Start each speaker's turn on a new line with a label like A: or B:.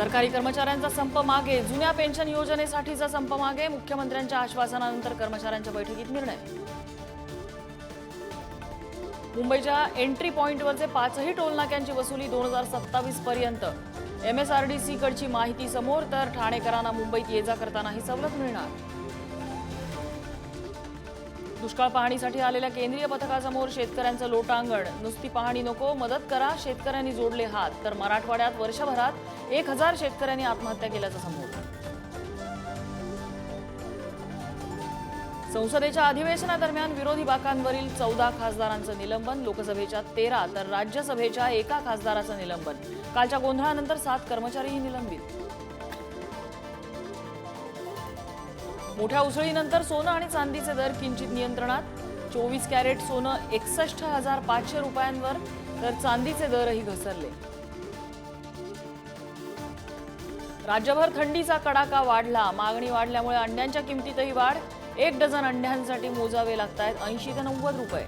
A: सरकारी कर्मचाऱ्यांचा संप मागे जुन्या पेन्शन योजनेसाठीचा संप मागे मुख्यमंत्र्यांच्या आश्वासनानंतर कर्मचाऱ्यांच्या बैठकीत निर्णय. मुंबईच्या एंट्री पॉइंटवरचे पाचही टोलनाक्यांची वसुली दोन हजार सत्तावीस पर्यंत. एमएसआरडीसी कडची माहिती समोर तर ठाणेकरांना मुंबईत ये जा करतानाही सवलत मिळणार. दुष्काळ पाहणीसाठी आलेल्या केंद्रीय पथकासमोर शेतकऱ्यांचं लोटांगण. नुसती पाहणी नको मदत करा शेतकऱ्यांनी जोडले हात. तर मराठवाड्यात वर्षभरात एक हजार शेतकऱ्यांनी आत्महत्या केल्याचं समोर. संसदेच्या अधिवेशनादरम्यान विरोधी बाकांवरील चौदा खासदारांचं निलंबन लोकसभेच्या तेरा तर राज्यसभेच्या एका खासदाराचं निलंबन. कालच्या गोंधळानंतर सात कर्मचारीही निलंबित. मोठ्या उसळीनंतर सोनं आणि चांदीचे दर किंचित नियंत्रणात. चोवीस कॅरेट सोनं एकसष्ट हजार पाचशे रुपयांवर तर चांदीचे दरही घसरले. राज्यभर थंडीचा कडाका वाढला. मागणी वाढल्यामुळे अंड्यांच्या किमतीतही वाढ. एक डझन अंड्यांसाठी मोजावे लागत आहेत ऐंशी ते नव्वद रुपये.